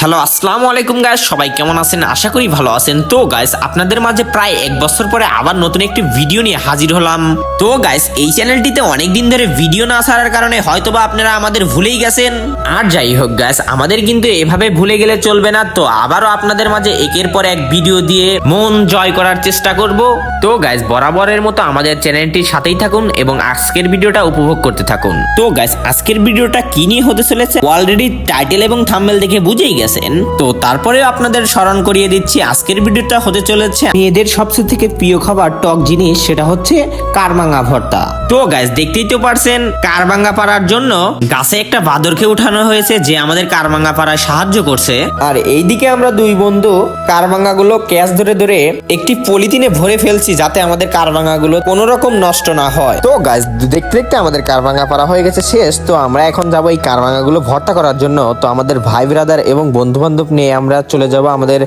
Hello, আসসালামু আলাইকুম guys সবাই কেমন আছেন? আশা করি ভালো আছেন। তো গাইস আপনাদের মাঝে প্রায় এক বছর পরে আবার নতুন একটি ভিডিও নিয়ে হাজির হলাম। তো গাইস এই চ্যানেলটিতে অনেক দিন ধরে ভিডিও না ছাড়ার কারণে হয়তোবা আপনারা আমাদের ভুলেই গেছেন। আর যাই হোক গাইস আমাদের কিন্তু এভাবে ভুলে গেলে চলবে না। তো আবারও আপনাদের মাঝে একের পর এক ভিডিও দিয়ে মন জয় করার চেষ্টা করব। তো গাইস বরাবরের মতো আমাদের চ্যানেলটির সাথেই থাকুন এবং আজকের ভিডিওটা উপভোগ করতে থাকুন। তো গাইস আজকের ভিডিওটা কি নিয়ে হতে চলেছে? অলরেডি টাইটেল এবং থাম্বনেল দেখে বুঝেই গেছেন তো তারপরেও আপনাদের স্মরণ করিয়ে দিচ্ছি, আজকের ভিডিওটা হতে চলেছে মেয়েদের সবচেয়ে থেকে প্রিয় খাবার টক জিনিস, সেটা হচ্ছে কারমাঙ্গা ভর্তা। তো গাইস দেখতেই তো পারছেন কারবাঙ্গা পাড়ার জন্য গাছে একটা বাদরকে উঠানো হয়েছে, যে আমাদের কারবাঙ্গা পাড়ায় সাহায্য করছে। আর এইদিকে আমরা দুই বন্ধু কারবাঙ্গা গুলো ক্যাচ ধরে ধরে একটি পলিথিনে ভরে ফেলছি, যাতে আমাদের কারবাঙ্গা গুলো কোনো রকম নষ্ট না হয়। তো গাইস দেখতে দেখতে আমাদের কারবাঙ্গা পাড়া হয়ে গেছে শেষ, তো আমরা এখন যাব এই কারবাঙ্গা গুলো ভর্তা করার জন্য। তো আমাদের ভাই ব্রাদার এবং বন্ধু বান্ধব নিয়ে আমরা চলে যাব আমাদের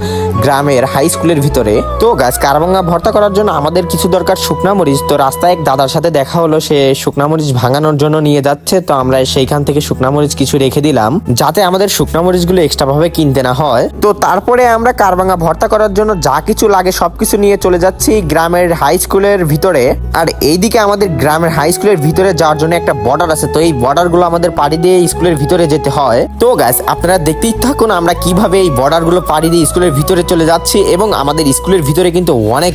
গ্রামের হাই স্কুলের ভিতরে। তো গাছ কারবাঙ্গা ভর্তা করার জন্য আমাদের কিছু দরকার শুকনা মরিচ। তো রাস্তায় এক দাদার সাথে দেখা হলো, সে শুকনা মরিচ ভাঙানোর জন্য নিয়ে যাচ্ছে। তো আমরা সেইখান থেকে শুকনা মরিচ কিছু রেখে দিলাম, যাতে আমাদের শুকনা মরিচগুলো এক্সট্রা ভাবে কিনতে না হয়। তো তারপরে আমরা কারবাঙ্গা ভর্তা করার জন্য যা কিছু লাগে সবকিছু নিয়ে চলে যাচ্ছি গ্রামের হাই স্কুলের ভিতরে। আর এইদিকে আমাদের গ্রামের হাই স্কুলের ভিতরে যাওয়ার জন্য একটা বর্ডার আছে। তো এই বর্ডারগুলো আমাদের পাড়ি দিয়ে স্কুলের ভিতরে যেতে হয়। তো গাছ আপনারা দেখতেই থাকুন আমরা কীভাবে এই বর্ডারগুলো পাড়ি দিয়ে স্কুলের ভিতরে চলে যাচ্ছি এবং আমাদের স্কুলের ভিতরে কিন্তু অনেক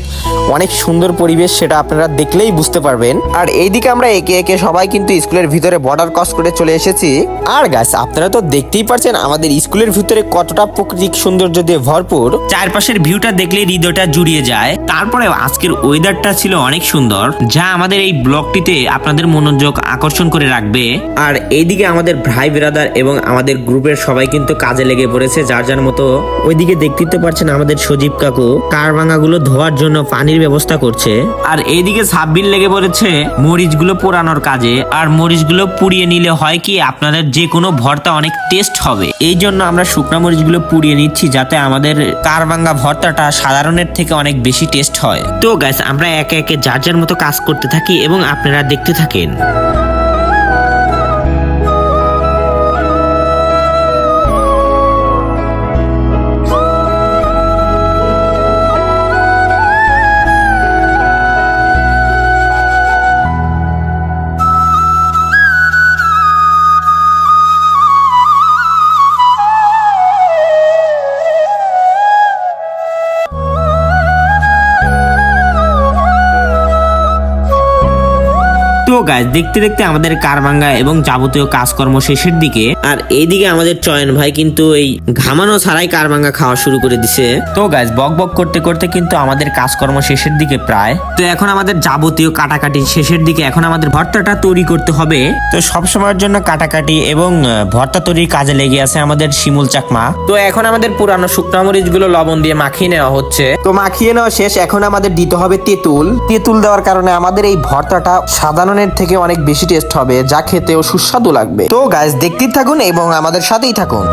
অনেক সুন্দর পরিবেশ সেটা আপনারা দেখলেই বুঝতে পারবেন। আর এইদিকে আমরা একে একে সবাই কিন্তু স্কুলের ভিতরে বর্ডার ক্রস করে চলে এসেছি। আর গাছ আপনারা তো দেখতেই পারছেন আমাদের স্কুলের ভিতরে কতটা প্রাকৃতিক সৌন্দর্য দিয়ে ভরপুর। চারপাশের ভিউটা দেখলে হৃদয়টা জুড়িয়ে যায়। তারপরে আজকের ওয়েদারটা ছিল অনেক সুন্দর যা আমাদের এই ব্লগটিতে আপনাদের মনোযোগ আকর্ষণ করে রাখবে। আর এইদিকে আমাদের ভাই ব্রাদার এবং আমাদের গ্রুপের সবাই কিন্তু কাজে লেগে পড়েছে যার যার মতো। ওইদিকে দেখতে পারছেন আমাদের সজীব কাকু। কারগুলো ধোয়ার জন্য পানির ব্যবস্থা করছে। আর এইদিকে সাব্বির লেগে পড়েছে মরিচগুলো পোড়ানোর কাজে। আর মরিচগুলো পুড়িয়ে নিলে হয় কি, আপনাদের যে কোনো ভর্তা অনেক টেস্ট হবে। এই জন্য আমরা শুকনা মরিচগুলো পুড়িয়ে নিচ্ছি যাতে আমাদের কারবাঙ্গা ভর্তাটা সাধারণের থেকে অনেক বেশি টেস্ট হয়। তো গাইস আমরা একে একে যার যার মতো কাজ করতে থাকি এবং আপনারা দেখতে থাকেন। গাছ দেখতে দেখতে আমাদের কারবাঙ্গা এবং যাবতীয় কাজকর্ম শেষের দিকে। আর এইদিকে আমাদের চয়ন ভাই কিন্তু এই ঘামানো ছাড়াই কারবাঙ্গা খাওয়া শুরু করে দিছে। তো গাছ, বক বক করতে করতে কিন্তু আমাদের কাজকর্ম শেষের দিকে প্রায়। তো এখন আমাদের যাবতীয় কাটাকাটি শেষের দিকে এখন আমাদের ভর্তাটা তৈরি করতে হবে। তো সব সময়ের জন্য কাটাকাটি এবং ভর্তা তৈরির কাজে লেগে আছে আমাদের শিমুল চাকমা। তো এখন আমাদের পুরানো শুকনা মরিচগুলো লবণ দিয়ে মাখিয়ে নেওয়া হচ্ছে। তো মাখিয়ে নেওয়া শেষ, এখন আমাদের দিতে হবে তেঁতুল। তেঁতুল দেওয়ার কারণে আমাদের এই ভর্তাটা সাধারণের থেকে অনেক বেশি টেস্ট হবে যা খেতেও সুস্বাদু লাগবে। তো গাইস দেখতেই থাকুন এবং আমাদের সাথেই থাকুন।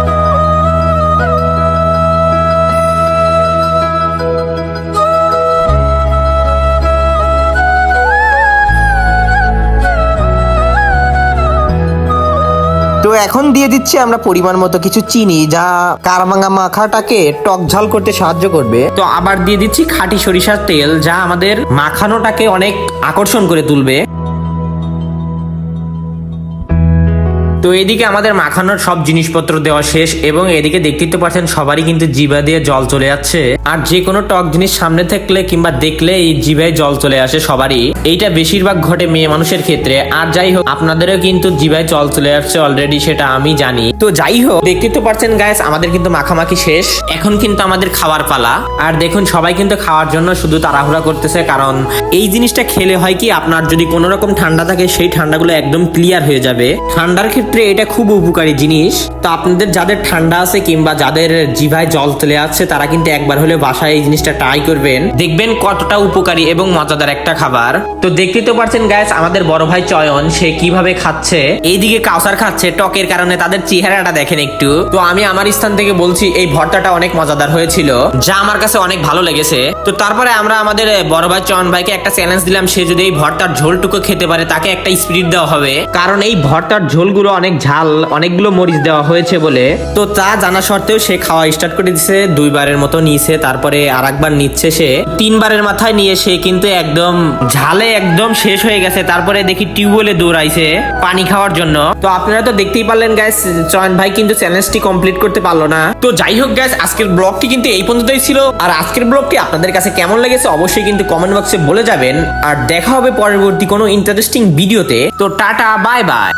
তো এখন দিয়ে দিচ্ছি আমরা পরিমাণ মতো কিছু চিনি যা কারমাঙ্গা মাখাটাকে টক ঝাল করতে সাহায্য করবে। তো আবার দিয়ে দিচ্ছি খাঁটি সরিষার তেল যা আমাদের মাখানোটাকে অনেক আকর্ষণ করে তুলবে। তো এদিকে আমাদের মাখানোর সব জিনিসপত্র দেওয়া শেষ এবং এদিকে দেখতেই তো পারছেন সবারই কিন্তু জিভা দিয়ে জল চলে যাচ্ছে। আর যে কোনো টক জিনিস সামনে থাকলে কিংবা দেখলে এই জিভায় জল চলে আসে সবারই। এইটা বেশিরভাগ ঘটে মেয়ে মানুষের ক্ষেত্রে। আর যাই হোক, আপনাদেরও কিন্তু জিভায় জল চলে আসছে অলরেডি সেটা আমি জানি। তো যাই হোক দেখতে তো পারছেন গাইস আমাদের কিন্তু মাখামাখি শেষ। এখন কিন্তু আমাদের খাওয়ার পালা। আর দেখুন, সবাই কিন্তু খাওয়ার জন্য শুধু তাড়াহুড়া করতেছে, কারণ এই জিনিসটা খেলে হয় কি, আপনার যদি কোনো রকম ঠান্ডা থাকে, সেই ঠান্ডাগুলো একদম ক্লিয়ার হয়ে যাবে। ঠান্ডার ক্ষেত্রে এটা খুব উপকারী জিনিস। তো আপনাদের যাদের ঠান্ডা আছে কিংবা যাদের জিভায় জল চলে আসছে, তারা কিন্তু একবার হলে বাসায় এই জিনিসটা ট্রাই করবেন। দেখবেন কতটা উপকারী এবং মজাদার একটা খাবার। তো দেখতে তো পারছেন গ্যাস আমাদের বড় ভাই চয়ন, সে কীভাবে খাচ্ছে? এইদিকে কাউসার খাচ্ছে টকের কারণে তাদের চেহারাটা দেখেন একটু। তো আমি আমার স্থান থেকে বলছি, এই ভর্তাটা অনেক মজাদার হয়েছিল, যা আমার কাছে অনেক ভালো লেগেছে। তো তারপরে আমরা আমাদের বড় ভাই চয়ন ভাইকে একটা চ্যালেঞ্জ দিলাম, সে যদি এই ভর্তার ঝোলটুকু খেতে পারে, তাকে একটা স্পিরিট দেওয়া হবে। কারণ এই ভর্তার ঝোলগুলো অনেক ঝাল, অনেকগুলো মরিচ দেওয়া হয়েছে বলে। তো তা জানা সত্ত্বেও সে খাওয়া স্টার্ট করে দিছে, দুইবারের মতো নিয়েছে, তারপরে আর একবার নিচ্ছে সে। তিনবারের মাথায় নিয়ে সে কিন্তু একদম ঝালে একদম শেষ হয়ে গেছে, তারপরে দেখি টিউবওয়েলে দৌড়াইছে পানি খাওয়ার জন্য। তো আপনারা তো দেখতেই পারলেন গ্যাস চয়ন ভাই কিন্তু চ্যালেঞ্জটি কমপ্লিট করতে পারল না। তো যাই হোক গ্যাস আজকের ব্লগটি কিন্তু এই পর্যন্তই ছিল। আর আজকের ব্লগটি আপনাদের কাছে কেমন লেগেছে অবশ্যই কিন্তু কমেন্ট বক্সে বলে যাবেন। আর দেখা হবে পরবর্তী কোনো ইন্টারেস্টিং ভিডিওতে তো টাটা বাই বাই